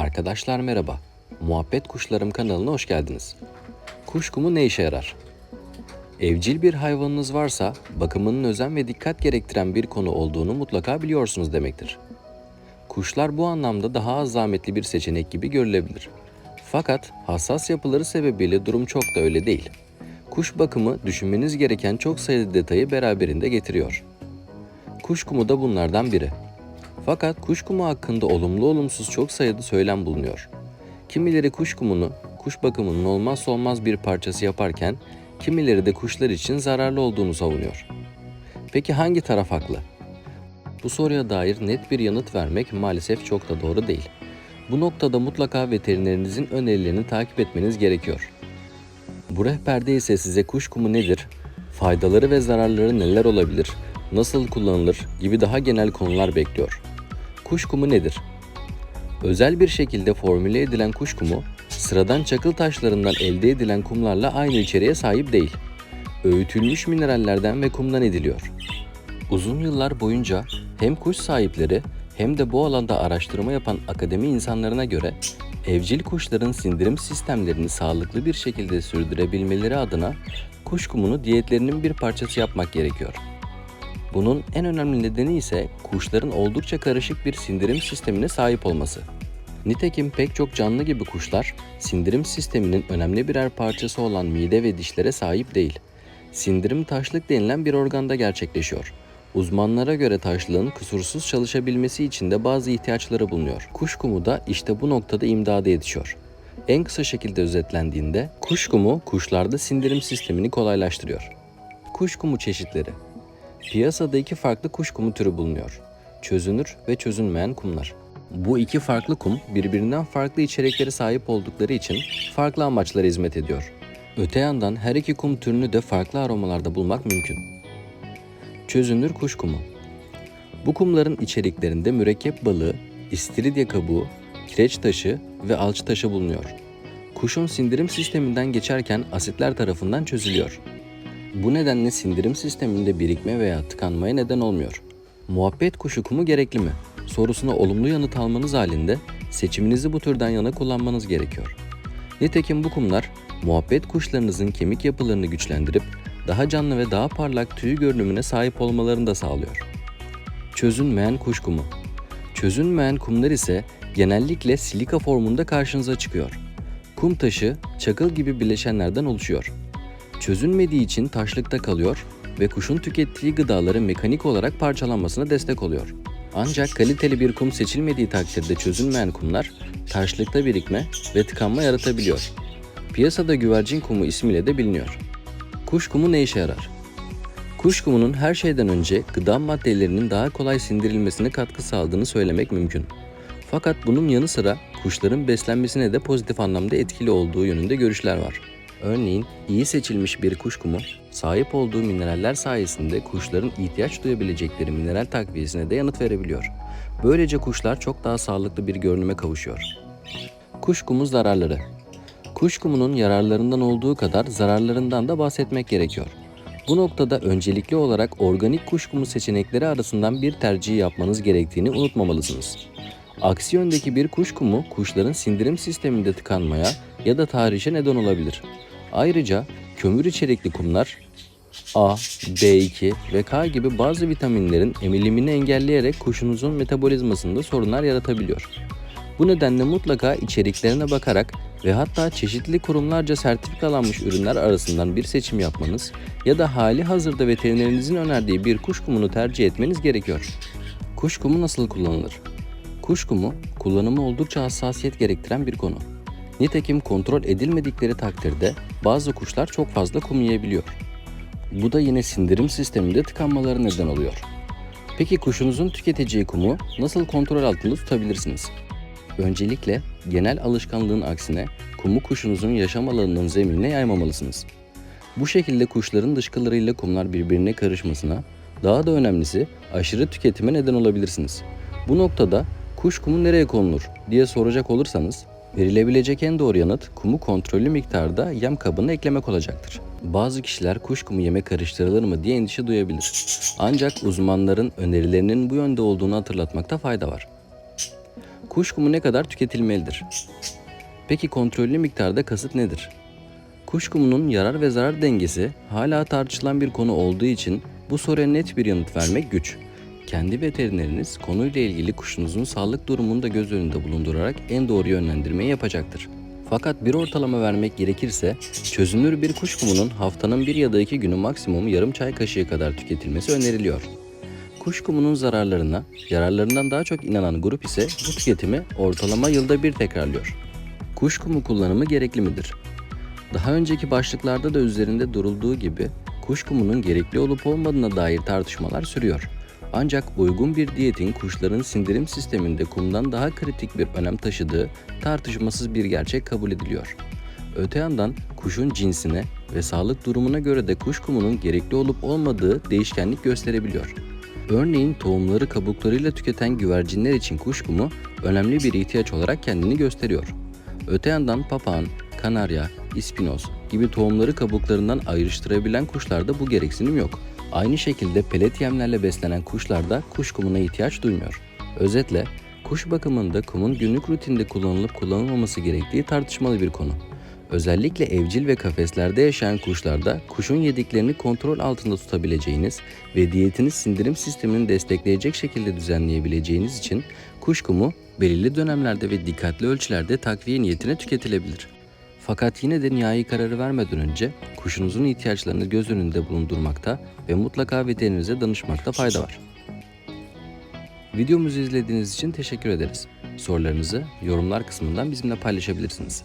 Arkadaşlar merhaba. Muhabbet Kuşlarım kanalına hoş geldiniz. Kuş kumu ne işe yarar? Evcil bir hayvanınız varsa bakımının özen ve dikkat gerektiren bir konu olduğunu mutlaka biliyorsunuz demektir. Kuşlar bu anlamda daha az zahmetli bir seçenek gibi görülebilir. Fakat hassas yapıları sebebiyle durum çok da öyle değil. Kuş bakımı düşünmeniz gereken çok sayıda detayı beraberinde getiriyor. Kuş kumu da bunlardan biri. Fakat kuş kumu hakkında olumlu olumsuz çok sayıda söylem bulunuyor. Kimileri kuş kumunu kuş bakımının olmazsa olmaz bir parçası yaparken kimileri de kuşlar için zararlı olduğunu savunuyor. Peki hangi taraf haklı? Bu soruya dair net bir yanıt vermek maalesef çok da doğru değil. Bu noktada mutlaka veterinerinizin önerilerini takip etmeniz gerekiyor. Bu rehberde ise size kuş kumu nedir, faydaları ve zararları neler olabilir, nasıl kullanılır gibi daha genel konular bekliyor. Kuş kumu nedir? Özel bir şekilde formüle edilen kuş kumu, sıradan çakıl taşlarından elde edilen kumlarla aynı içeriğe sahip değil. Öğütülmüş minerallerden ve kumdan ediliyor. Uzun yıllar boyunca hem kuş sahipleri hem de bu alanda araştırma yapan akademi insanlarına göre evcil kuşların sindirim sistemlerini sağlıklı bir şekilde sürdürebilmeleri adına kuş kumunu diyetlerinin bir parçası yapmak gerekiyor. Bunun en önemli nedeni ise kuşların oldukça karışık bir sindirim sistemine sahip olması. Nitekim pek çok canlı gibi kuşlar sindirim sisteminin önemli birer parçası olan mide ve dişlere sahip değil. Sindirim taşlık denilen bir organda gerçekleşiyor. Uzmanlara göre taşlığın kusursuz çalışabilmesi için de bazı ihtiyaçları bulunuyor. Kuş kumu da işte bu noktada imdada yetişiyor. En kısa şekilde özetlendiğinde kuş kumu kuşlarda sindirim sistemini kolaylaştırıyor. Kuş kumu çeşitleri Piyasada iki farklı kuş kumu türü bulunuyor. Çözünür ve çözünmeyen kumlar. Bu iki farklı kum birbirinden farklı içeriklere sahip oldukları için farklı amaçlara hizmet ediyor. Öte yandan her iki kum türünü de farklı aromalarda bulmak mümkün. Çözünür kuş kumu. Bu kumların içeriklerinde mürekkep balığı, istiridye kabuğu, kireç taşı ve alçı taşı bulunuyor. Kuşun sindirim sisteminden geçerken asitler tarafından çözülüyor. Bu nedenle sindirim sisteminde birikme veya tıkanmaya neden olmuyor. Muhabbet kuşu kumu gerekli mi? Sorusuna olumlu yanıt almanız halinde seçiminizi bu türden yana kullanmanız gerekiyor. Nitekim bu kumlar muhabbet kuşlarınızın kemik yapılarını güçlendirip daha canlı ve daha parlak tüy görünümüne sahip olmalarını da sağlıyor. Çözünmeyen kuş kumu. Çözünmeyen kumlar ise genellikle silika formunda karşınıza çıkıyor. Kum taşı, çakıl gibi bileşenlerden oluşuyor çözünmediği için taşlıkta kalıyor ve kuşun tükettiği gıdaların mekanik olarak parçalanmasına destek oluyor. Ancak kaliteli bir kum seçilmediği takdirde çözünmeyen kumlar taşlıkta birikme ve tıkanma yaratabiliyor. Piyasada güvercin kumu ismiyle de biliniyor. Kuş kumu ne işe yarar? Kuş kumunun her şeyden önce gıda maddelerinin daha kolay sindirilmesine katkı sağladığını söylemek mümkün. Fakat bunun yanı sıra kuşların beslenmesine de pozitif anlamda etkili olduğu yönünde görüşler var. Örneğin iyi seçilmiş bir kuş kumu sahip olduğu mineraller sayesinde kuşların ihtiyaç duyabilecekleri mineral takviyesine de yanıt verebiliyor. Böylece kuşlar çok daha sağlıklı bir görünüme kavuşuyor. Kuş kumu zararları Kuş kumunun yararlarından olduğu kadar zararlarından da bahsetmek gerekiyor. Bu noktada öncelikli olarak organik kuş kumu seçenekleri arasından bir tercih yapmanız gerektiğini unutmamalısınız. Aksi yöndeki bir kuş kumu kuşların sindirim sisteminde tıkanmaya ya da tahrişe neden olabilir. Ayrıca kömür içerikli kumlar A, B2 ve K gibi bazı vitaminlerin emilimini engelleyerek kuşunuzun metabolizmasında sorunlar yaratabiliyor. Bu nedenle mutlaka içeriklerine bakarak ve hatta çeşitli kurumlarca sertifikalanmış ürünler arasından bir seçim yapmanız ya da hali hazırda veterinerinizin önerdiği bir kuş kumunu tercih etmeniz gerekiyor. Kuş kumu nasıl kullanılır? Kuş kumu kullanımı oldukça hassasiyet gerektiren bir konu. Nitekim kontrol edilmedikleri takdirde bazı kuşlar çok fazla kum yiyebiliyor. Bu da yine sindirim sisteminde tıkanmaları neden oluyor. Peki kuşunuzun tüketeceği kumu nasıl kontrol altında tutabilirsiniz? Öncelikle genel alışkanlığın aksine kumu kuşunuzun yaşam alanının zeminine yaymamalısınız. Bu şekilde kuşların dışkılarıyla kumlar birbirine karışmasına, daha da önemlisi aşırı tüketime neden olabilirsiniz. Bu noktada kuş kumu nereye konulur diye soracak olursanız verilebilecek en doğru yanıt kumu kontrollü miktarda yem kabına eklemek olacaktır. Bazı kişiler kuş kumu yeme karıştırılır mı diye endişe duyabilir. Ancak uzmanların önerilerinin bu yönde olduğunu hatırlatmakta fayda var. Kuş kumu ne kadar tüketilmelidir? Peki kontrollü miktarda kasıt nedir? Kuş kumunun yarar ve zarar dengesi hala tartışılan bir konu olduğu için bu soruya net bir yanıt vermek güç. Kendi veterineriniz konuyla ilgili kuşunuzun sağlık durumunu da göz önünde bulundurarak en doğru yönlendirmeyi yapacaktır. Fakat bir ortalama vermek gerekirse çözünür bir kuş kumunun haftanın bir ya da iki günü maksimum yarım çay kaşığı kadar tüketilmesi öneriliyor. Kuş kumunun zararlarına, yararlarından daha çok inanan grup ise bu tüketimi ortalama yılda bir tekrarlıyor. Kuş kumu kullanımı gerekli midir? Daha önceki başlıklarda da üzerinde durulduğu gibi kuş kumunun gerekli olup olmadığına dair tartışmalar sürüyor. Ancak uygun bir diyetin kuşların sindirim sisteminde kumdan daha kritik bir önem taşıdığı tartışmasız bir gerçek kabul ediliyor. Öte yandan kuşun cinsine ve sağlık durumuna göre de kuş kumunun gerekli olup olmadığı değişkenlik gösterebiliyor. Örneğin tohumları kabuklarıyla tüketen güvercinler için kuş kumu önemli bir ihtiyaç olarak kendini gösteriyor. Öte yandan papağan, kanarya, ispinoz gibi tohumları kabuklarından ayrıştırabilen kuşlarda bu gereksinim yok. Aynı şekilde pelet yemlerle beslenen kuşlarda kuş kumuna ihtiyaç duymuyor. Özetle kuş bakımında kumun günlük rutinde kullanılıp kullanılmaması gerektiği tartışmalı bir konu. Özellikle evcil ve kafeslerde yaşayan kuşlarda kuşun yediklerini kontrol altında tutabileceğiniz ve diyetini sindirim sistemini destekleyecek şekilde düzenleyebileceğiniz için kuş kumu belirli dönemlerde ve dikkatli ölçülerde takviye niyetine tüketilebilir. Fakat yine de nihai kararı vermeden önce kuşunuzun ihtiyaçlarını göz önünde bulundurmakta ve mutlaka veterinize danışmakta fayda var. Videomuzu izlediğiniz için teşekkür ederiz. Sorularınızı yorumlar kısmından bizimle paylaşabilirsiniz.